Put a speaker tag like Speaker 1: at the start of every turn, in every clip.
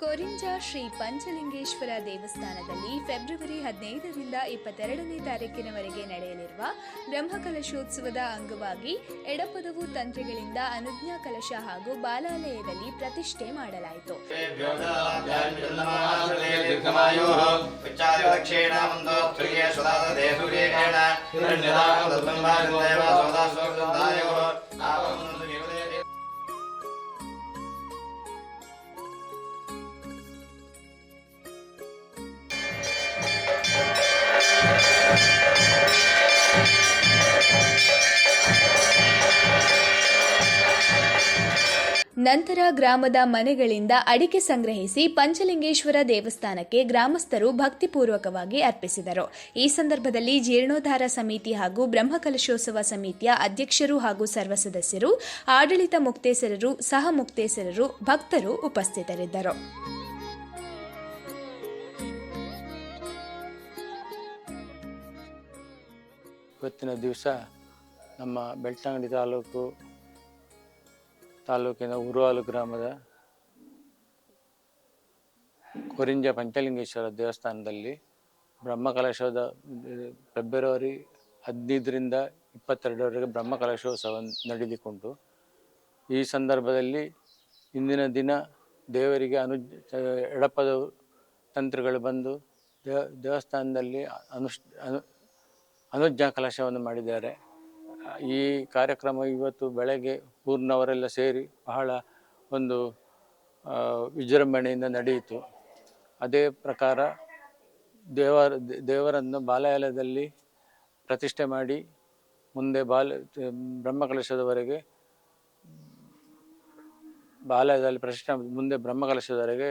Speaker 1: ಕೊರಿಂಜ ಶ್ರೀ ಪಂಚಲಿಂಗೇಶ್ವರ ದೇವಸ್ಥಾನದಲ್ಲಿ ಫೆಬ್ರವರಿ ಹದಿನೈದರಿಂದ ಇಪ್ಪತ್ತೆರಡನೇ ತಾರೀಕಿನವರೆಗೆ ನಡೆಯಲಿರುವ ಬ್ರಹ್ಮಕಲಶೋತ್ಸವದ ಅಂಗವಾಗಿ ಎಡಪದವು ತಂತ್ರಿಗಳಿಂದ ಅನುಜ್ಞಾ ಕಲಶ ಹಾಗೂ ಬಾಲಾಲಯದಲ್ಲಿ ಪ್ರತಿಷ್ಠೆ ಮಾಡಲಾಯಿತು ನಂತರ ಗ್ರಾಮದ ಮನೆಗಳಿಂದ ಅಡಿಕೆ ಸಂಗ್ರಹಿಸಿ ಪಂಚಲಿಂಗೇಶ್ವರ ದೇವಸ್ಥಾನಕ್ಕೆ ಗ್ರಾಮಸ್ಥರು ಭಕ್ತಿಪೂರ್ವಕವಾಗಿ ಅರ್ಪಿಸಿದರು. ಈ ಸಂದರ್ಭದಲ್ಲಿ ಜೀರ್ಣೋದ್ಧಾರ ಸಮಿತಿ ಹಾಗೂ ಬ್ರಹ್ಮಕಲಶೋತ್ಸವ ಸಮಿತಿಯ ಅಧ್ಯಕ್ಷರು ಹಾಗೂ ಸರ್ವ ಸದಸ್ಯರು ಆಡಳಿತ ಮುಕ್ತೇಸರರು, ಸಹ ಮುಕ್ತೇಸರರು, ಭಕ್ತರು ಉಪಸ್ಥಿತರಿದ್ದರು.
Speaker 2: ಇವತ್ತಿನ ದಿವಸ ನಮ್ಮ ಬೆಳ್ತಂಗಡಿ ತಾಲೂಕು ತಾಲೂಕಿನ ಉರುವಾಲು ಗ್ರಾಮದ ಕೊರಿಂಜ ಪಂಚಲಿಂಗೇಶ್ವರ ದೇವಸ್ಥಾನದಲ್ಲಿ ಬ್ರಹ್ಮಕಲಶದ, ಫೆಬ್ರವರಿ ಹದಿನೈದರಿಂದ ಇಪ್ಪತ್ತೆರಡರವರೆಗೆ ಬ್ರಹ್ಮಕಲಶೋತ್ಸವ ನಡೆದುಕೊಂಡು, ಈ ಸಂದರ್ಭದಲ್ಲಿ ಇಂದಿನ ದಿನ ದೇವರಿಗೆ ಅನು ಎಡಪದ ತಂತ್ರಗಳು ಬಂದು ದೇವ, ದೇವಸ್ಥಾನದಲ್ಲಿ ಅನುಷ್ ಅನು ಅನುಜ್ಞಾ ಕಲಶವನ್ನು ಮಾಡಿದ್ದಾರೆ. ಈ ಕಾರ್ಯಕ್ರಮ ಇವತ್ತು ಬೆಳಗ್ಗೆ ಊರಿನವರೆಲ್ಲ ಸೇರಿ ಬಹಳ ಒಂದು ವಿಜೃಂಭಣೆಯಿಂದ ನಡೆಯಿತು. ಅದೇ ಪ್ರಕಾರ ದೇವರ, ದೇವರನ್ನು ಬಾಲಯಾಲಯದಲ್ಲಿ ಪ್ರತಿಷ್ಠೆ ಮಾಡಿ ಮುಂದೆ ಬಾಲ, ಬ್ರಹ್ಮಕಲಶದವರೆಗೆ ಬಾಲಯದಲ್ಲಿ ಪ್ರತಿಷ್ಠೆ ಮುಂದೆ ಬ್ರಹ್ಮಕಲಶದವರೆಗೆ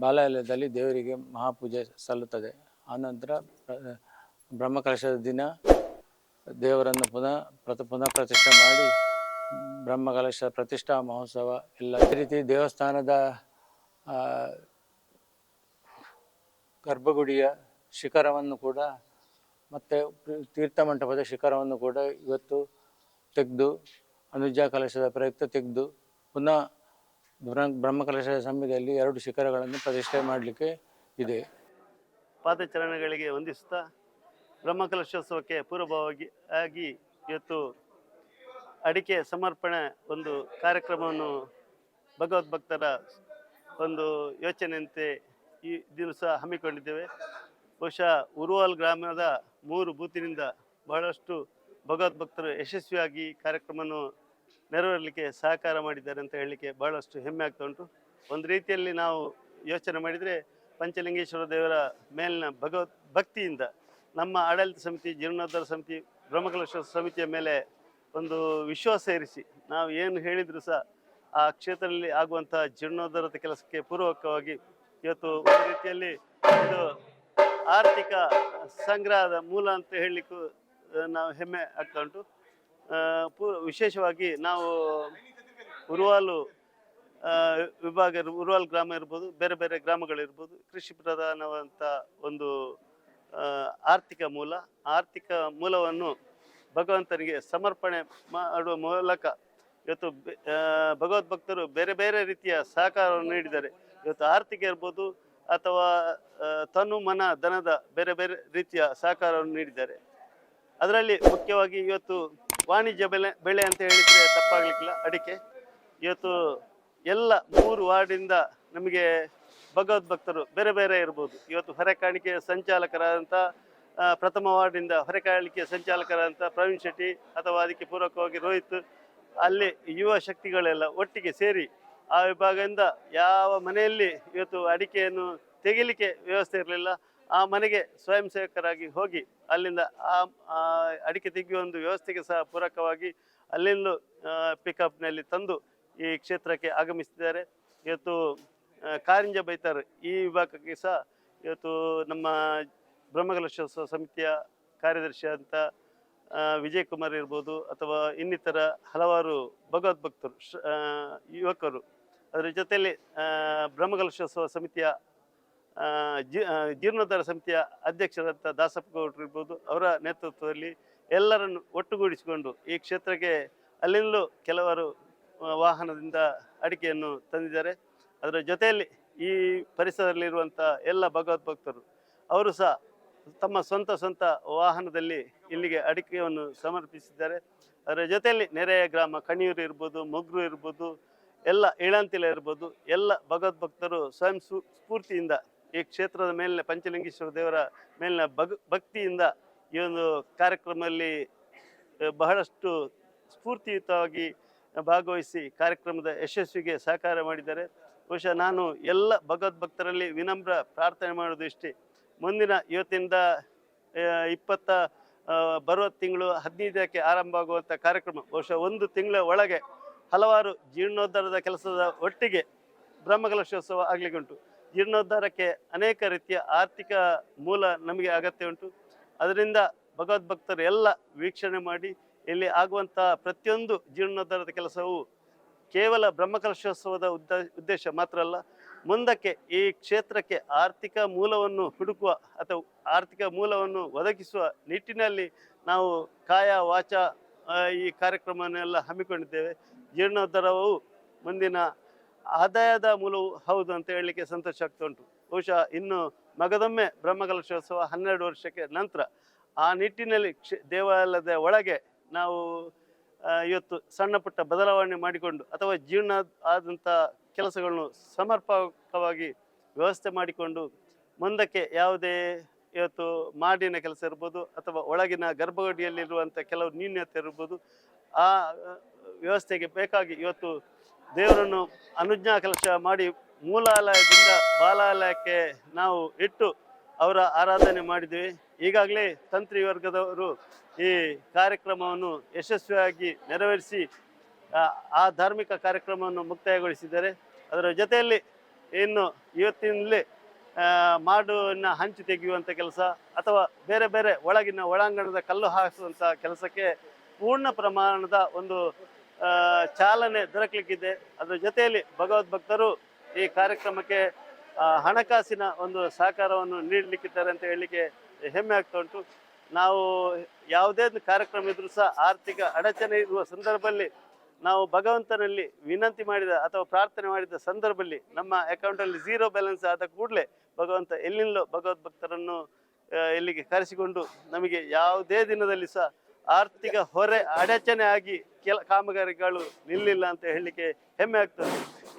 Speaker 2: ಬಾಲಯಾಲಯದಲ್ಲಿ ದೇವರಿಗೆ ಮಹಾಪೂಜೆ ಸಲ್ಲುತ್ತದೆ. ಆನಂತರ ಬ್ರಹ್ಮಕಲಶದ ದಿನ ದೇವರನ್ನು ಪುನಃ ಪ್ರತಿ, ಪುನಃ ಪ್ರತಿಷ್ಠೆ ಮಾಡಿ ಬ್ರಹ್ಮಕಲಶ ಪ್ರತಿಷ್ಠಾ ಮಹೋತ್ಸವ ಎಲ್ಲ ಈ ರೀತಿ ದೇವಸ್ಥಾನದ ಗರ್ಭಗುಡಿಯ ಶಿಖರವನ್ನು ಕೂಡ, ಮತ್ತು ತೀರ್ಥ ಮಂಟಪದ ಶಿಖರವನ್ನು ಕೂಡ ಇವತ್ತು ತೆಗೆದು, ಅನುಜಾ ಕಲಶದ ಪ್ರಯುಕ್ತ ತೆಗೆದು, ಪುನಃ ಬ್ರಹ್ಮ ಬ್ರಹ್ಮಕಲಶದ ಸಮಯದಲ್ಲಿ ಎರಡು ಶಿಖರಗಳನ್ನು ಪ್ರತಿಷ್ಠೆ ಮಾಡಲಿಕ್ಕೆ ಇದೆ.
Speaker 3: ಪಾದಚರಣೆಗಳಿಗೆ ವಂದಿಸುತ್ತಾ, ಬ್ರಹ್ಮಕಲಶೋತ್ಸವಕ್ಕೆ ಪೂರ್ವಭಾವಿ ಆಗಿ ಇವತ್ತು ಅಡಿಕೆ ಸಮರ್ಪಣೆ ಒಂದು ಕಾರ್ಯಕ್ರಮವನ್ನು ಭಗವದ್ಭಕ್ತರ ಒಂದು ಯೋಚನೆಯಂತೆ ಈ ದಿವಸ ಹಮ್ಮಿಕೊಂಡಿದ್ದೇವೆ. ಬಹುಶಃ ಉರುವಾಲ್ ಗ್ರಾಮದ ಮೂರು ಬೂತಿನಿಂದ ಬಹಳಷ್ಟು ಭಗವದ್ಭಕ್ತರು ಯಶಸ್ವಿಯಾಗಿ ಕಾರ್ಯಕ್ರಮವನ್ನು ನೆರವೇರಲಿಕ್ಕೆ ಸಹಕಾರ ಮಾಡಿದ್ದಾರೆ ಅಂತ ಹೇಳಲಿಕ್ಕೆ ಬಹಳಷ್ಟು ಹೆಮ್ಮೆ ಆಗ್ತಾ ಉಂಟು. ಒಂದು ರೀತಿಯಲ್ಲಿ ನಾವು ಯೋಚನೆ ಮಾಡಿದರೆ ಪಂಚಲಿಂಗೇಶ್ವರ ದೇವರ ಮೇಲಿನ ಭಗವತ್ ಭಕ್ತಿಯಿಂದ ನಮ್ಮ ಆಡಳಿತ ಸಮಿತಿ ಜೀರ್ಣೋದ್ಧಾರ ಸಮಿತಿ ಬ್ರಹ್ಮಕಲಶ ಸಮಿತಿಯ ಮೇಲೆ ಒಂದು ವಿಶ್ವಾಸ ಇರಿಸಿ. ನಾವು ಏನು ಹೇಳಿದರೂ ಸಹ ಆ ಕ್ಷೇತ್ರದಲ್ಲಿ ಆಗುವಂತಹ ಜೀರ್ಣೋದ್ಧಾರದ ಕೆಲಸಕ್ಕೆ ಪೂರ್ವಕವಾಗಿ ಇವತ್ತು ಒಂದು ರೀತಿಯಲ್ಲಿ ಒಂದು ಆರ್ಥಿಕ ಸಂಗ್ರಹದ ಮೂಲ ಅಂತ ಹೇಳಲಿಕ್ಕೂ ನಾವು ಹೆಮ್ಮೆ ಆಗ್ತಾ ಉಂಟು. ಪೂ, ವಿಶೇಷವಾಗಿ ನಾವು ಉರುವಾಲು ವಿಭಾಗ ಉರುವಾಲ್ ಗ್ರಾಮ ಇರ್ಬೋದು, ಬೇರೆ ಬೇರೆ ಗ್ರಾಮಗಳಿರ್ಬೋದು ಕೃಷಿ ಪ್ರಧಾನವಂಥ ಒಂದು ಆರ್ಥಿಕ ಮೂಲ, ಆರ್ಥಿಕ ಮೂಲವನ್ನು ಭಗವಂತನಿಗೆ ಸಮರ್ಪಣೆ ಮಾಡುವ ಮೂಲಕ ಇವತ್ತು ಭಗವದ್ಭಕ್ತರು ಬೇರೆ ಬೇರೆ ರೀತಿಯ ಸಹಕಾರವನ್ನು ನೀಡಿದ್ದಾರೆ. ಇವತ್ತು ಆರ್ಥಿಕ ಇರ್ಬೋದು ಅಥವಾ ತನು ಮನ ಧನದ ಬೇರೆ ಬೇರೆ ರೀತಿಯ ಸಹಕಾರವನ್ನು ನೀಡಿದ್ದಾರೆ. ಅದರಲ್ಲಿ ಮುಖ್ಯವಾಗಿ ಇವತ್ತು ವಾಣಿಜ್ಯ ಬೆಲೆ ಬೆಳೆ ಅಂತ ಹೇಳಿದರೆ ತಪ್ಪಾಗಲಿಕ್ಕಿಲ್ಲ. ಅಡಿಕೆ ಇವತ್ತು ಎಲ್ಲ ಮೂರು ವಾರ್ಡಿಂದ ನಮಗೆ ಭಗವದ್ಭಕ್ತರು ಬೇರೆ ಬೇರೆ ಇರ್ಬೋದು. ಇವತ್ತು ಹೊರೆಕಾಣಿಕೆಯ ಸಂಚಾಲಕರಾದಂಥ ಆ, ಪ್ರಥಮ ವಾರ್ಡಿಂದ ಹೊರೆಕಾಣಿಕೆಯ ಸಂಚಾಲಕರಂಥ ಪ್ರವೀಣ್ ಶೆಟ್ಟಿ ಅಥವಾ ಅದಕ್ಕೆ ಪೂರಕವಾಗಿ ರೋಹಿತ್, ಅಲ್ಲಿ ಯುವ ಶಕ್ತಿಗಳೆಲ್ಲ ಒಟ್ಟಿಗೆ ಸೇರಿ ಆ ವಿಭಾಗದಿಂದ ಯಾವ ಮನೆಯಲ್ಲಿ ಇವತ್ತು ಅಡಿಕೆಯನ್ನು ತೆಗಿಲಿಕ್ಕೆ ವ್ಯವಸ್ಥೆ ಇರಲಿಲ್ಲ, ಆ ಮನೆಗೆ ಸ್ವಯಂ ಸೇವಕರಾಗಿ ಹೋಗಿ ಅಲ್ಲಿಂದ ಆ ಅಡಿಕೆ ತೆಗೆಯುವ ಒಂದು ವ್ಯವಸ್ಥೆಗೆ ಸಹ ಪೂರಕವಾಗಿ ಅಲ್ಲಿಂದಲೂ ಪಿಕಪ್ನಲ್ಲಿ ತಂದು ಈ ಕ್ಷೇತ್ರಕ್ಕೆ ಆಗಮಿಸಿದ್ದಾರೆ. ಇವತ್ತು ಕಾರಿಂಜ ಬೈತಾರ್ ಈ ವಿಭಾಗಕ್ಕೆ ಸಹ ಇವತ್ತು ನಮ್ಮ ಬ್ರಹ್ಮಕಲಶೋತ್ಸವ ಸಮಿತಿಯ ಕಾರ್ಯದರ್ಶಿ ಅಂತ ವಿಜಯ್ ಕುಮಾರ್ ಇರ್ಬೋದು ಅಥವಾ ಇನ್ನಿತರ ಹಲವಾರು ಭಗವದ್ಭಕ್ತರು ಭಕ್ತರು ಯುವಕರು. ಅದರ ಜೊತೆಯಲ್ಲಿ ಬ್ರಹ್ಮಕಲಶೋತ್ಸವ ಸಮಿತಿಯ ಜೀ ಜೀರ್ಣೋದ್ಧಾರ ಸಮಿತಿಯ ಅಧ್ಯಕ್ಷರಾದಂಥ ದಾಸಪ್ಪ ಗೌಡ್ರು ಇರ್ಬೋದು, ಅವರ ನೇತೃತ್ವದಲ್ಲಿ ಎಲ್ಲರನ್ನು ಒಟ್ಟುಗೂಡಿಸಿಕೊಂಡು ಈ ಕ್ಷೇತ್ರಕ್ಕೆ ಅಲ್ಲಿಂದಲೂ ಕೆಲವರು ವಾಹನದಿಂದ ಅಡಿಕೆಯನ್ನು ತಂದಿದ್ದಾರೆ. ಅದರ ಜೊತೆಯಲ್ಲಿ ಈ ಪರಿಸರದಲ್ಲಿರುವಂಥ ಎಲ್ಲ ಭಗವದ್ಭಕ್ತರು ಅವರು ಸಹ ತಮ್ಮ ಸ್ವಂತ ಸ್ವಂತ ವಾಹನದಲ್ಲಿ ಇಲ್ಲಿಗೆ ಅಡಿಕೆಯನ್ನು ಸಮರ್ಪಿಸಿದ್ದಾರೆ. ಅದರ ಜೊತೆಯಲ್ಲಿ ನೆರೆಯ ಗ್ರಾಮ ಕಣಿಯೂರು ಇರ್ಬೋದು, ಮೊಗ್ರು ಇರ್ಬೋದು, ಎಲ್ಲ ಇಳಂತಿಲ ಇರ್ಬೋದು, ಎಲ್ಲ ಭಗವದ್ಭಕ್ತರು ಸ್ವಯಂ ಸ್ಫೂ- ಸ್ಫೂರ್ತಿಯಿಂದ ಈ ಕ್ಷೇತ್ರದ ಮೇಲಿನ ಪಂಚಲಿಂಗೇಶ್ವರ ದೇವರ ಮೇಲಿನ ಭಗ್, ಭಕ್ತಿಯಿಂದ ಈ ಒಂದು ಕಾರ್ಯಕ್ರಮದಲ್ಲಿ ಬಹಳಷ್ಟು ಸ್ಫೂರ್ತಿಯುತವಾಗಿ ಭಾಗವಹಿಸಿ ಕಾರ್ಯಕ್ರಮದ ಯಶಸ್ವಿಗೆ ಸಹಕಾರ ಮಾಡಿದ್ದಾರೆ. ಬಹುಶಃ ನಾನು ಎಲ್ಲ ಭಗವದ್ಭಕ್ತರಲ್ಲಿ ವಿನಮ್ರ ಪ್ರಾರ್ಥನೆ ಮಾಡೋದು ಇಷ್ಟೇ. ಮುಂದಿನ ಇವತ್ತಿಂದ ಇಪ್ಪತ್ತ ಬರುವ ತಿಂಗಳು ಹದಿನೈದಕ್ಕೆ ಆರಂಭ ಆಗುವಂಥ ಕಾರ್ಯಕ್ರಮ. ಬಹುಶಃ ಒಂದು ತಿಂಗಳ ಒಳಗೆ ಹಲವಾರು ಜೀರ್ಣೋದ್ಧಾರದ ಕೆಲಸದ ಒಟ್ಟಿಗೆ ಬ್ರಹ್ಮಕಲಶೋತ್ಸವ ಆಗಲಿಕ್ಕೆ ಉಂಟು ಜೀರ್ಣೋದ್ಧಾರಕ್ಕೆ ಅನೇಕ ರೀತಿಯ ಆರ್ಥಿಕ ಮೂಲ ನಮಗೆ ಅಗತ್ಯ ಉಂಟು. ಅದರಿಂದ ಭಗವದ್ಭಕ್ತರು ಎಲ್ಲ ವೀಕ್ಷಣೆ ಮಾಡಿ ಇಲ್ಲಿ ಆಗುವಂಥ ಪ್ರತಿಯೊಂದು ಜೀರ್ಣೋದ್ಧಾರದ ಕೆಲಸವು ಕೇವಲ ಬ್ರಹ್ಮಕಲಶೋತ್ಸವದ ಉದ್ದ, ಉದ್ದೇಶ ಮಾತ್ರ ಅಲ್ಲ ಮುಂದಕ್ಕೆ ಈ ಕ್ಷೇತ್ರಕ್ಕೆ ಆರ್ಥಿಕ ಮೂಲವನ್ನು ಹುಡುಕುವ ಅಥವಾ ಆರ್ಥಿಕ ಮೂಲವನ್ನು ಒದಗಿಸುವ ನಿಟ್ಟಿನಲ್ಲಿ ನಾವು ಕಾಯ ವಾಚ ಈ ಕಾರ್ಯಕ್ರಮವನ್ನೆಲ್ಲ ಹಮ್ಮಿಕೊಂಡಿದ್ದೇವೆ. ಜೀರ್ಣೋದ್ಧಾರವು ಮುಂದಿನ ಆದಾಯದ ಮೂಲವು ಹೌದು ಅಂತ ಹೇಳಲಿಕ್ಕೆ ಸಂತೋಷ ಆಗ್ತಾ ಉಂಟು. ಬಹುಶಃ ಇನ್ನು ಮಗದೊಮ್ಮೆ ಬ್ರಹ್ಮಕಲಶೋತ್ಸವ ಹನ್ನೆರಡು ವರ್ಷಕ್ಕೆ ನಂತರ ಆ ನಿಟ್ಟಿನಲ್ಲಿ ಕ್ಷ, ದೇವಾಲಯದ ಒಳಗೆ ನಾವು ಇವತ್ತು ಸಣ್ಣ ಪುಟ್ಟ ಬದಲಾವಣೆ ಮಾಡಿಕೊಂಡು ಅಥವಾ ಜೀರ್ಣ ಆದಂಥ ಕೆಲಸಗಳನ್ನು ಸಮರ್ಪಕವಾಗಿ ವ್ಯವಸ್ಥೆ ಮಾಡಿಕೊಂಡು ಮುಂದಕ್ಕೆ ಯಾವುದೇ ಇವತ್ತು ಮಾಡಿನ ಕೆಲಸ ಇರ್ಬೋದು ಅಥವಾ ಒಳಗಿನ ಗರ್ಭಗಡಿಯಲ್ಲಿರುವಂಥ ಕೆಲವು ನ್ಯೂನ್ಯತೆ ಇರ್ಬೋದು, ಆ ವ್ಯವಸ್ಥೆಗೆ ಬೇಕಾಗಿ ಇವತ್ತು ದೇವರನ್ನು ಅನುಜ್ಞಾ ಕೆಲಸ ಮಾಡಿ ಮೂಲಾಲಯದಿಂದ ಬಾಲಾಲಯಕ್ಕೆ ನಾವು ಇಟ್ಟು ಅವರ ಆರಾಧನೆ ಮಾಡಿದ್ವಿ. ಈಗಾಗಲೇ ತಂತ್ರಿ ವರ್ಗದವರು ಈ ಕಾರ್ಯಕ್ರಮವನ್ನು ಯಶಸ್ವಿಯಾಗಿ ನೆರವೇರಿಸಿ ಆ ಧಾರ್ಮಿಕ ಕಾರ್ಯಕ್ರಮವನ್ನು ಮುಕ್ತಾಯಗೊಳಿಸಿದ್ದಾರೆ. ಅದರ ಜೊತೆಯಲ್ಲಿ ಇನ್ನು ಇವತ್ತಿನಲ್ಲಿ ಮಾಡುವಿನ ಮಾಡನ್ನ ಹಂಚು ತೆಗೆಯುವಂಥ ಕೆಲಸ ಅಥವಾ ಬೇರೆ ಬೇರೆ ಒಳಗಿನ ಒಳಾಂಗಣದ ಕಲ್ಲು ಹಾಕಿಸುವಂಥ ಕೆಲಸಕ್ಕೆ ಪೂರ್ಣ ಪ್ರಮಾಣದ ಒಂದು ಚಾಲನೆ ದೊರಕಲಿಕ್ಕಿದೆ. ಅದರ ಜೊತೆಯಲ್ಲಿ ಭಗವದ್ಭಕ್ತರು ಈ ಕಾರ್ಯಕ್ರಮಕ್ಕೆ ಹಣಕಾಸಿನ ಒಂದು ಸಹಕಾರವನ್ನು ನೀಡಲಿಕ್ಕಿದ್ದಾರೆ ಅಂತ ಹೇಳಲಿಕ್ಕೆ ಹೆಮ್ಮೆ ಆಗ್ತಾ ಉಂಟು. ನಾವು ಯಾವುದೇ ಕಾರ್ಯಕ್ರಮ ಇದ್ರೂ ಸಹ ಆರ್ಥಿಕ ಅಡಚಣೆ ಇರುವ ಸಂದರ್ಭದಲ್ಲಿ ನಾವು ಭಗವಂತನಲ್ಲಿ ವಿನಂತಿ ಮಾಡಿದ ಅಥವಾ ಪ್ರಾರ್ಥನೆ ಮಾಡಿದ ಸಂದರ್ಭದಲ್ಲಿ ನಮ್ಮ ಅಕೌಂಟಲ್ಲಿ ಝೀರೋ ಬ್ಯಾಲೆನ್ಸ್ ಆದ ಕೂಡಲೇ ಭಗವಂತ ಎಲ್ಲಿಂದಲೋ ಭಗವದ್ ಭಕ್ತರನ್ನು ಇಲ್ಲಿಗೆ ಕರೆಸಿಕೊಂಡು ನಮಗೆ ಯಾವುದೇ ದಿನದಲ್ಲಿ ಸಹ ಆರ್ಥಿಕ ಹೊರೆ ಅಡಚಣೆ ಆಗಿ ಕೆಲ ಕಾಮಗಾರಿಗಳು ನಿಲ್ಲಿಲ್ಲ ಅಂತ ಹೇಳಲಿಕ್ಕೆ ಹೆಮ್ಮೆ ಆಗ್ತದೆ.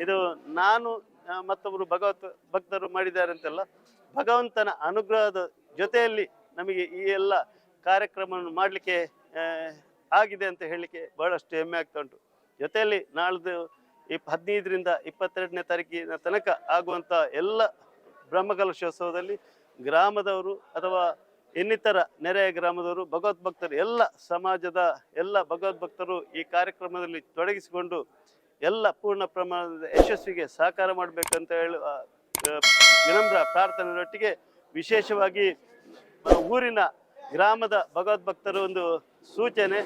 Speaker 3: ಇದು ನಾನು ಮತ್ತೊಬ್ಬರು ಭಗವತ್ ಭಕ್ತರು ಮಾಡಿದ್ದಾರೆ ಅಂತೆಲ್ಲ, ಭಗವಂತನ ಅನುಗ್ರಹದ ಜೊತೆಯಲ್ಲಿ ನಮಗೆ ಈ ಎಲ್ಲ ಕಾರ್ಯಕ್ರಮವನ್ನು ಮಾಡಲಿಕ್ಕೆ ಆಗಿದೆ ಅಂತ ಹೇಳಲಿಕ್ಕೆ ಬಹಳಷ್ಟು ಹೆಮ್ಮೆ ಆಗ್ತಾ ಉಂಟು. ಜೊತೆಯಲ್ಲಿ ನಾಳ್ದು ಇಪ್ ಹದಿನೈದರಿಂದ ಇಪ್ಪತ್ತೆರಡನೇ ತಾರೀಕಿನ ತನಕ ಆಗುವಂಥ ಎಲ್ಲ ಬ್ರಹ್ಮಕಲಶೋತ್ಸವದಲ್ಲಿ ಗ್ರಾಮದವರು ಅಥವಾ ಇನ್ನಿತರ ನೆರೆಯ ಗ್ರಾಮದವರು ಭಗವದ್ಭಕ್ತರು ಎಲ್ಲ ಸಮಾಜದ ಎಲ್ಲ ಭಗವದ್ಭಕ್ತರು ಈ ಕಾರ್ಯಕ್ರಮದಲ್ಲಿ ತೊಡಗಿಸಿಕೊಂಡು ಎಲ್ಲ ಪೂರ್ಣ ಪ್ರಮಾಣದ ಯಶಸ್ವಿಗೆ ಸಹಕಾರ ಮಾಡಬೇಕಂತ ಹೇಳುವ ವಿನಮ್ರ ಪ್ರಾರ್ಥನೆಯೊಟ್ಟಿಗೆ ವಿಶೇಷವಾಗಿ ಊರಿನ ಗ್ರಾಮದ ಭಗವದ್ಭಕ್ತರ ಒಂದು ಸೂಚನೆ,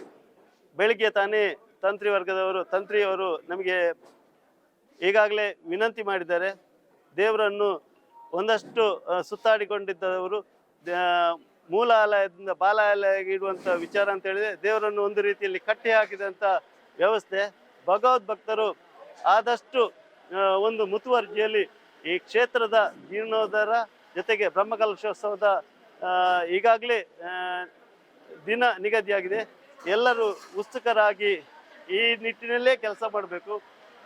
Speaker 3: ಬೆಳಿಗ್ಗೆ ತಾನೇ ತಂತ್ರಿ ವರ್ಗದವರು ತಂತ್ರಿಯವರು ನಮಗೆ ಈಗಾಗಲೇ ವಿನಂತಿ ಮಾಡಿದ್ದಾರೆ. ದೇವರನ್ನು ಒಂದಷ್ಟು ಸುತ್ತಾಡಿಕೊಂಡಿದ್ದವರು ಮೂಲ ಮೂಲಾಲಯದಿಂದ ಬಾಲಾಲಯಕ್ಕೆ ಇಡುವಂಥ ವಿಚಾರ ಅಂತ ಹೇಳಿದ್ರೆ ದೇವರನ್ನು ಒಂದು ರೀತಿಯಲ್ಲಿ ಕಟ್ಟಿ ಹಾಕಿದಂಥ ವ್ಯವಸ್ಥೆ. ಭಗವದ್ಭಕ್ತರು ಆದಷ್ಟು ಒಂದು ಮುತುವರ್ಜಿಯಲ್ಲಿ ಈ ಕ್ಷೇತ್ರದ ಜೀರ್ಣೋದ್ಧಾರ ಜೊತೆಗೆ ಬ್ರಹ್ಮಕಲಶೋತ್ಸವದ ಈಗಾಗಲೇ ದಿನ ನಿಗದಿಯಾಗಿದೆ. ಎಲ್ಲರೂ ಉತ್ಸುಕರಾಗಿ ಈ ನಿಟ್ಟಿನಲ್ಲೇ ಕೆಲಸ ಮಾಡಬೇಕು.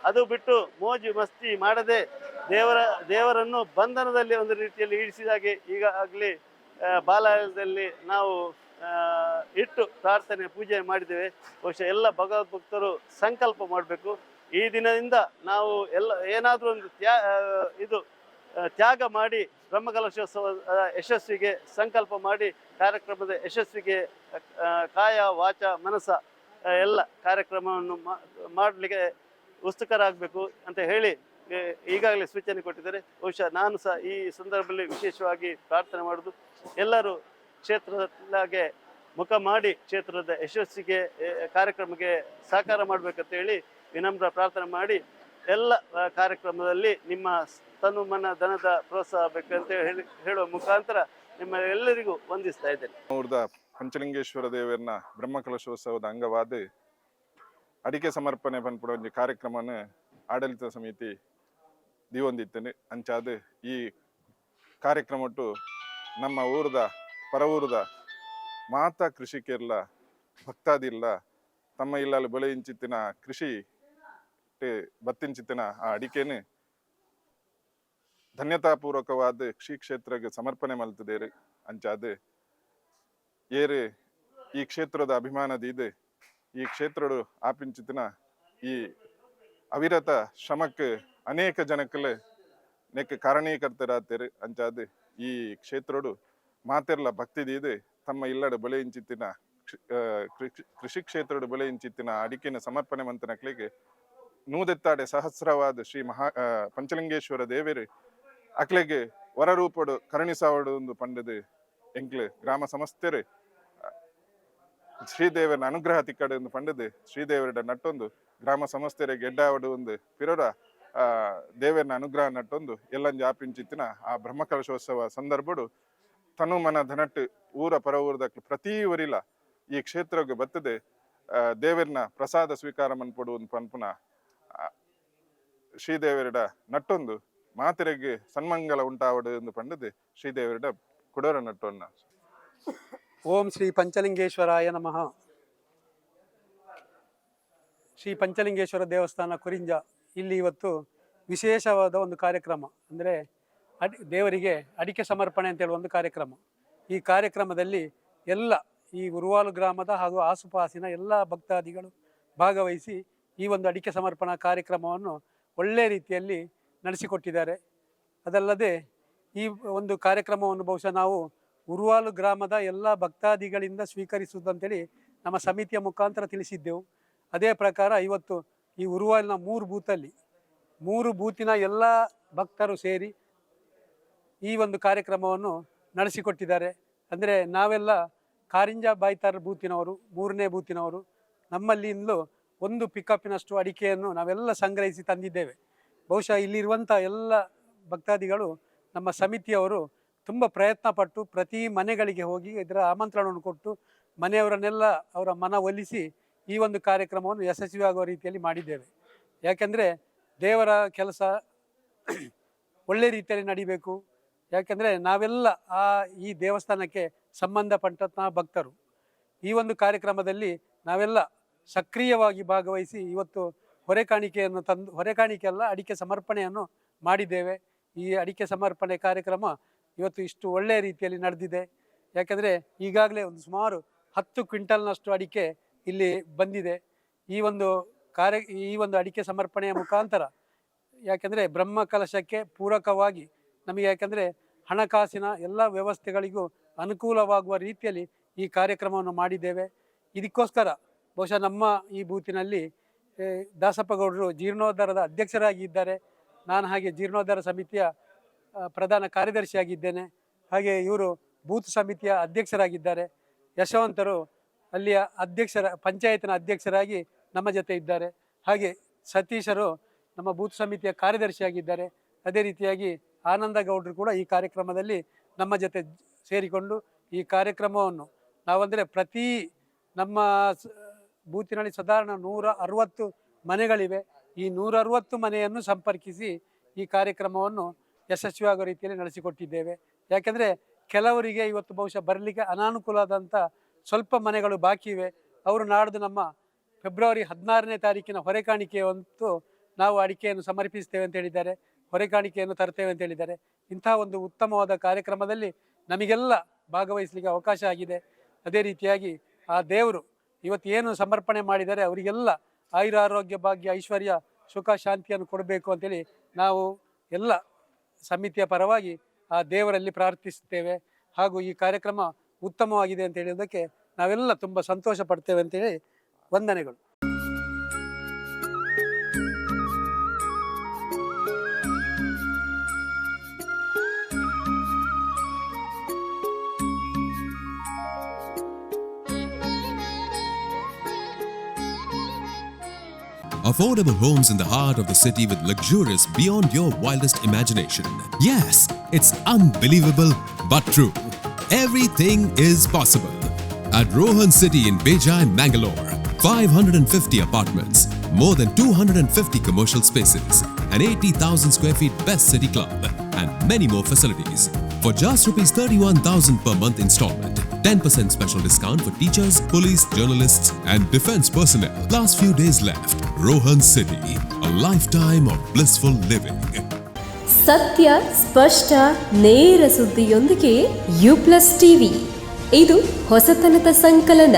Speaker 3: ಅದು ಬಿಟ್ಟು ಮೋಜು ಮಸ್ತಿ ಮಾಡದೆ ದೇವರ ದೇವರನ್ನು ಬಂಧನದಲ್ಲಿ ಒಂದು ರೀತಿಯಲ್ಲಿ ಇಳಿಸಿದಾಗೆ ಈಗಾಗಲೇ ಬಾಲ್ಯದಲ್ಲಿ ನಾವು ಇಟ್ಟು ಪ್ರಾರ್ಥನೆ ಪೂಜೆ ಮಾಡಿದ್ದೇವೆ. ಬಹುಶಃ ಎಲ್ಲ ಭಗವದ್ಭಕ್ತರು ಸಂಕಲ್ಪ ಮಾಡಬೇಕು. ಈ ದಿನದಿಂದ ನಾವು ಎಲ್ಲ ಏನಾದರೂ ಒಂದು ತ್ಯಾ ಇದು ತ್ಯಾಗ ಮಾಡಿ ಬ್ರಹ್ಮಕಲಶೋತ್ಸವ ಯಶಸ್ವಿಗೆ ಸಂಕಲ್ಪ ಮಾಡಿ ಕಾರ್ಯಕ್ರಮದ ಯಶಸ್ವಿಗೆ ಕಾಯ ವಾಚ ಮನಸ ಆ, ಎಲ್ಲ ಕಾರ್ಯಕ್ರಮವನ್ನು ಮಾಡಲಿಕ್ಕೆ ಉತ್ಸುಕರಾಗಬೇಕು ಅಂತ ಹೇಳಿ ಈಗಾಗಲೇ ಸೂಚನೆ ಕೊಟ್ಟಿದ್ದಾರೆ. ಬಹುಶಃ ನಾನು ಸಹ ಈ ಸಂದರ್ಭದಲ್ಲಿ ವಿಶೇಷವಾಗಿ ಪ್ರಾರ್ಥನೆ ಮಾಡುದು. ಎಲ್ಲರೂ ಕ್ಷೇತ್ರದಾಗೆ ಮುಖ ಮಾಡಿ ಕ್ಷೇತ್ರದ ಯಶಸ್ಸಿಗೆ ಕಾರ್ಯಕ್ರಮಕ್ಕೆ ಸಹಕಾರ ಮಾಡಬೇಕಂತ ಹೇಳಿ ವಿನಮ್ರ ಪ್ರಾರ್ಥನೆ ಮಾಡಿ, ಎಲ್ಲ ಕಾರ್ಯಕ್ರಮದಲ್ಲಿ ನಿಮ್ಮ ತನು ಮನ ಧನದ ಪ್ರೋತ್ಸಾಹ ಬೇಕಂತ ಹೇಳಿ, ಹೇಳುವ ಮುಖಾಂತರ ನಿಮ್ಮ ಎಲ್ಲರಿಗೂ ವಂದಿಸ್ತಾ ಇದ್ದೇನೆ.
Speaker 4: ಪಂಚಲಿಂಗೇಶ್ವರ ದೇವರನ್ನ ಬ್ರಹ್ಮಕಲಶೋತ್ಸವದ ಅಂಗವಾಗಿ ಅಡಿಕೆ ಸಮರ್ಪಣೆ ಬಂದ್ಬಿಡೋ ಒಂದು ಕಾರ್ಯಕ್ರಮನ ಆಡಳಿತ ಸಮಿತಿ ದಿವೊಂದಿತ್ತೇನೆ. ಅಂಚಾದ ಈ ಕಾರ್ಯಕ್ರಮಟ್ಟು ನಮ್ಮ ಊರದ, ಪರ ಊರದ ಮಾತ ಕೃಷಿಕೆಲ್ಲ ಭಕ್ತಾದಿಲ್ಲ, ತಮ್ಮ ಇಲ್ಲಲ್ಲಿ ಬೆಳೆ ಇಂಚಿತ್ತಿನ ಕೃಷಿ ಬತ್ತಿಂಚಿತ್ತಿನ ಆ ಅಡಿಕೆನೆ ಧನ್ಯತಾಪೂರ್ವಕವಾದ ಕೃಷಿ ಕ್ಷೇತ್ರಕ್ಕೆ ಸಮರ್ಪಣೆ ಮಲ್ತಿದ್ದೇರಿ. ಅಂಚಾದ ಏರೆ, ಈ ಕ್ಷೇತ್ರದ ಅಭಿಮಾನದ ಇದೆ. ಈ ಕ್ಷೇತ್ರಡು ಆಪಿಂಚಿತ್ತಿನ ಈ ಅವಿರತ ಶ್ರಮಕ್ಕೆ ಅನೇಕ ಜನಕ್ಕಲೆ ನೆಕ್ ಕಾರಣೀಕರ್ತರಾಗ್ತಾರೆ ಅಂಚಾದ ಈ ಕ್ಷೇತ್ರಡು ಮಾತೆರ್ಲ ಭಕ್ತಿದಿದೆ ತಮ್ಮ ಇಲ್ಲಡ ಬೆಳೆಯಿಂಚಿತ್ತಿನ ಕೃಷಿ- ಕ್ಷೇತ್ರದ ಕ್ಷೇತ್ರಡು ಬೆಳೆ ಇಂಚಿತ್ತಿನ ಅಡಿಕೆನ ಸಮರ್ಪಣೆ ಮಂತನಕ್ಲಿಗೆ ನೂದೆತ್ತಾಡೆ ಸಹಸ್ರವಾದ ಶ್ರೀ ಮಹಾ ಪಂಚಲಿಂಗೇಶ್ವರ ದೇವರಿ, ಅಕ್ಲೆಗೆ ವರರೂಪಡು ಕರುಣಿಸಾವಡು ಒಂದು ಪಂಡದು ಎಂಕ್ಲೆ ಗ್ರಾಮ ಸಮಸ್ತೆರು ಶ್ರೀದೇವರ ಅನುಗ್ರಹ ತಿಕ್ಕಡೆ ಒಂದು ಪಂಡದು ಶ್ರೀದೇವರ ನಟ್ಟೊಂದು ಗ್ರಾಮ ಸಮಸ್ತೆರೆ ಗೆಡ್ಡಾವಡು ಒಂದು ಪಿರೋರ ದೇವರನ ಅನುಗ್ರಹ ನಟ್ಟೊಂದು ಎಲ್ಲಂಜಿ ಆಪಿಂಚಿತ್ತಿನ ಆ ಬ್ರಹ್ಮಕಲಶೋತ್ಸವ ಸಂದರ್ಭಡು ತನು ಮನ ಧನಟ್ಟು ಊರ ಪರ ಊರದ ಪ್ರತಿ ಊರಿಲ ಈ ಕ್ಷೇತ್ರಕ್ಕೆ ಬತ್ತದೆ ದೇವರನ ಪ್ರಸಾದ ಸ್ವೀಕಾರ ಮನ್ಪಡು ಒಂದು ಪನ್ಪುನ ಶ್ರೀದೇವರಡ ಶ್ರೀದೇವರಿಡ ನಟ್ಟೊಂದು ಮಾತೆರೆಗೆ ಸನ್ಮಂಗಲ ಉಂಟಾವಡು ಎಂದು ಪಂಡದೆ ಶ್ರೀದೇವರಡ ಕುಡೋರ ನಟ್ಟೊನ್ನ.
Speaker 5: ಓಂ ಶ್ರೀ ಪಂಚಲಿಂಗೇಶ್ವರಾಯ ನಮಃ. ಶ್ರೀ ಪಂಚಲಿಂಗೇಶ್ವರ ದೇವಸ್ಥಾನ ಕುರಿಂಜ, ಇಲ್ಲಿ ಇವತ್ತು ವಿಶೇಷವಾದ ಒಂದು ಕಾರ್ಯಕ್ರಮ, ಅಂದರೆ ಅಡಿ, ದೇವರಿಗೆ ಅಡಿಕೆ ಸಮರ್ಪಣೆ ಅಂತೇಳಿ ಒಂದು ಕಾರ್ಯಕ್ರಮ. ಈ ಕಾರ್ಯಕ್ರಮದಲ್ಲಿ ಎಲ್ಲ ಈ ಉರುವಾಲು ಗ್ರಾಮದ ಹಾಗೂ ಆಸುಪಾಸಿನ ಎಲ್ಲ ಭಕ್ತಾದಿಗಳು ಭಾಗವಹಿಸಿ ಈ ಒಂದು ಅಡಿಕೆ ಸಮರ್ಪಣಾ ಕಾರ್ಯಕ್ರಮವನ್ನು ಒಳ್ಳೆಯ ರೀತಿಯಲ್ಲಿ ನಡೆಸಿಕೊಟ್ಟಿದ್ದಾರೆ. ಅದಲ್ಲದೆ ಈ ಒಂದು ಕಾರ್ಯಕ್ರಮವನ್ನು ಬಹುಶಃ ನಾವು ಉರುವಾಲು ಗ್ರಾಮದ ಎಲ್ಲ ಭಕ್ತಾದಿಗಳಿಂದ ಸ್ವೀಕರಿಸುವುದಂತೇಳಿ ನಮ್ಮ ಸಮಿತಿಯ ಮುಖಾಂತರ ತಿಳಿಸಿದ್ದೆವು. ಅದೇ ಪ್ರಕಾರ ಇವತ್ತು ಈ ಉರುವಾಲಿನ ಮೂರು ಬೂತಲ್ಲಿ ಮೂರು ಬೂತಿನ ಎಲ್ಲ ಭಕ್ತರು ಸೇರಿ ಈ ಒಂದು ಕಾರ್ಯಕ್ರಮವನ್ನು ನಡೆಸಿಕೊಟ್ಟಿದ್ದಾರೆ. ಅಂದರೆ ನಾವೆಲ್ಲ ಕಾರಿಂಜ ಬಾಯ್ತಾರ ಬೂತಿನವರು, ಮೂರನೇ ಬೂತಿನವರು. ನಮ್ಮಲ್ಲಿಂದಲೂ ಒಂದು ಪಿಕಪ್ಪಿನಷ್ಟು ಅಡಿಕೆಯನ್ನು ನಾವೆಲ್ಲ ಸಂಗ್ರಹಿಸಿ ತಂದಿದ್ದೇವೆ. ಬಹುಶಃ ಇಲ್ಲಿರುವಂಥ ಎಲ್ಲ ಭಕ್ತಾದಿಗಳು ನಮ್ಮ ಸಮಿತಿಯವರು ತುಂಬ ಪ್ರಯತ್ನ ಪಟ್ಟು ಪ್ರತಿ ಮನೆಗಳಿಗೆ ಹೋಗಿ ಇದರ ಆಮಂತ್ರಣವನ್ನು ಕೊಟ್ಟು ಮನೆಯವರನ್ನೆಲ್ಲ ಅವರ ಮನ ಒಲಿಸಿ ಈ ಒಂದು ಕಾರ್ಯಕ್ರಮವನ್ನು ಯಶಸ್ವಿಯಾಗುವ ರೀತಿಯಲ್ಲಿ ಮಾಡಿದ್ದೇವೆ. ಯಾಕೆಂದರೆ ದೇವರ ಕೆಲಸ ಒಳ್ಳೆ ರೀತಿಯಲ್ಲಿ ನಡಿಬೇಕು. ಯಾಕೆಂದರೆ ನಾವೆಲ್ಲ ಆ ಈ ದೇವಸ್ಥಾನಕ್ಕೆ ಸಂಬಂಧಪಟ್ಟಂತಹ ಭಕ್ತರು. ಈ ಒಂದು ಕಾರ್ಯಕ್ರಮದಲ್ಲಿ ನಾವೆಲ್ಲ ಸಕ್ರಿಯವಾಗಿ ಭಾಗವಹಿಸಿ ಇವತ್ತು ಹೊರೆ ಕಾಣಿಕೆಯನ್ನು ತಂದು, ಹೊರೆಕಾಣಿಕೆ ಅಲ್ಲ, ಅಡಿಕೆ ಸಮರ್ಪಣೆಯನ್ನು ಮಾಡಿದ್ದೇವೆ. ಈ ಅಡಿಕೆ ಸಮರ್ಪಣೆ ಕಾರ್ಯಕ್ರಮ ಇವತ್ತು ಇಷ್ಟು ಒಳ್ಳೆಯ ರೀತಿಯಲ್ಲಿ ನಡೆದಿದೆ. ಯಾಕೆಂದರೆ ಈಗಾಗಲೇ ಒಂದು ಸುಮಾರು ಹತ್ತು ಕ್ವಿಂಟಲ್ನಷ್ಟು ಅಡಿಕೆ ಇಲ್ಲಿ ಬಂದಿದೆ. ಈ ಒಂದು ಕಾರ್ಯ, ಈ ಒಂದು ಅಡಿಕೆ ಸಮರ್ಪಣೆಯ ಮುಖಾಂತರ ಯಾಕೆಂದರೆ ಬ್ರಹ್ಮ ಕಲಶಕ್ಕೆ ಪೂರಕವಾಗಿ ನಮಗೆ ಯಾಕೆಂದರೆ ಹಣಕಾಸಿನ ಎಲ್ಲ ವ್ಯವಸ್ಥೆಗಳಿಗೂ ಅನುಕೂಲವಾಗುವ ರೀತಿಯಲ್ಲಿ ಈ ಕಾರ್ಯಕ್ರಮವನ್ನು ಮಾಡಿದ್ದೇವೆ. ಇದಕ್ಕೋಸ್ಕರ ಬಹುಶಃ ನಮ್ಮ ಈ ಬೂತಿನಲ್ಲಿ ದಾಸಪ್ಪಗೌಡರು ಜೀರ್ಣೋದ್ಧಾರದ ಅಧ್ಯಕ್ಷರಾಗಿ ಇದ್ದಾರೆ ನಾನು ಹಾಗೆ ಜೀರ್ಣೋದ್ಧಾರ ಸಮಿತಿಯ ಪ್ರಧಾನ ಕಾರ್ಯದರ್ಶಿಯಾಗಿದ್ದೇನೆ. ಹಾಗೆ ಇವರು ಬೂತ್ ಸಮಿತಿಯ ಅಧ್ಯಕ್ಷರಾಗಿದ್ದಾರೆ. ಯಶವಂತರು ಅಲ್ಲಿಯ ಅಧ್ಯಕ್ಷರ, ಪಂಚಾಯತ್ನ ಅಧ್ಯಕ್ಷರಾಗಿ ನಮ್ಮ ಜೊತೆ ಇದ್ದಾರೆ. ಹಾಗೆ ಸತೀಶರು ನಮ್ಮ ಬೂತ್ ಸಮಿತಿಯ ಕಾರ್ಯದರ್ಶಿಯಾಗಿದ್ದಾರೆ. ಅದೇ ರೀತಿಯಾಗಿ ಆನಂದ ಗೌಡರು ಕೂಡ ಈ ಕಾರ್ಯಕ್ರಮದಲ್ಲಿ ನಮ್ಮ ಜೊತೆ ಸೇರಿಕೊಂಡು ಈ ಕಾರ್ಯಕ್ರಮವನ್ನು ನಾವಂದರೆ ಪ್ರತಿ ನಮ್ಮ ಬೂತಿನಲ್ಲಿ ಸಾಧಾರಣ ನೂರ ಅರವತ್ತು ಮನೆಗಳಿವೆ. ಈ ನೂರ ಅರವತ್ತು ಮನೆಯನ್ನು ಸಂಪರ್ಕಿಸಿ ಈ ಕಾರ್ಯಕ್ರಮವನ್ನು ಯಶಸ್ವಿಯಾಗುವ ರೀತಿಯಲ್ಲಿ ನಡೆಸಿಕೊಟ್ಟಿದ್ದೇವೆ. ಯಾಕೆಂದರೆ ಕೆಲವರಿಗೆ ಇವತ್ತು ಬಹುಶಃ ಬರಲಿಕ್ಕೆ ಅನಾನುಕೂಲವಾದಂಥ ಸ್ವಲ್ಪ ಮನೆಗಳು ಬಾಕಿ ಇವೆ. ಅವರು ನಾಡ್ದು ನಮ್ಮ ಫೆಬ್ರವರಿ ಹದಿನಾರನೇ ತಾರೀಕಿನ ಹೊರೆಕಾಣಿಕೆಯಂತೂ ನಾವು ಅಡಿಕೆಯನ್ನು ಸಮರ್ಪಿಸ್ತೇವೆ ಅಂತ ಹೇಳಿದ್ದಾರೆ. ಹೊರೆಕಾಣಿಕೆಯನ್ನು ತರ್ತೇವೆ ಅಂತ ಹೇಳಿದ್ದಾರೆ. ಇಂತಹ ಒಂದು ಉತ್ತಮವಾದ ಕಾರ್ಯಕ್ರಮದಲ್ಲಿ ನಮಗೆಲ್ಲ ಭಾಗವಹಿಸಲಿಕ್ಕೆ ಅವಕಾಶ ಆಗಿದೆ. ಅದೇ ರೀತಿಯಾಗಿ ಆ ದೇವರು ಇವತ್ತು ಏನು ಸಮರ್ಪಣೆ ಮಾಡಿದರೆ ಅವರಿಗೆಲ್ಲ ಆಯುರಾರೋಗ್ಯ ಭಾಗ್ಯ ಐಶ್ವರ್ಯ ಸುಖ ಶಾಂತಿಯನ್ನು ಕೊಡಬೇಕು ಅಂತೇಳಿ ನಾವು ಎಲ್ಲ ಸಮಿತಿಯ ಪರವಾಗಿ ಆ ದೇವರಲ್ಲಿ ಪ್ರಾರ್ಥಿಸುತ್ತೇವೆ. ಹಾಗೂ ಈ ಕಾರ್ಯಕ್ರಮ ಉತ್ತಮವಾಗಿದೆ ಅಂತ ಹೇಳೋದಕ್ಕೆ ನಾವೆಲ್ಲ ತುಂಬ ಸಂತೋಷ ಪಡ್ತೇವೆ ಅಂತೇಳಿ ವಂದನೆಗಳು.
Speaker 6: Affordable homes in the heart of the city with luxurious beyond your wildest imagination. Yes, it's unbelievable but true. Everything is possible. At Rohan City in Bejai, Mangalore, 550 apartments, more than 250 commercial spaces, an 80,000 square feet best city club, and many more facilities. For just rupees 31,000 per month installment, 10% special discount for teachers, police, journalists, and defense personnel. Last few days left. Rohan city life time of blissful living
Speaker 7: ಸತ್ಯ, ಸ್ಪಷ್ಟ, ನೇರ ಸುದ್ದಿಯೊಂದಿಗೆ you plus TV ಇದು ಹೊಸತನದ ಸಂಕಲನ.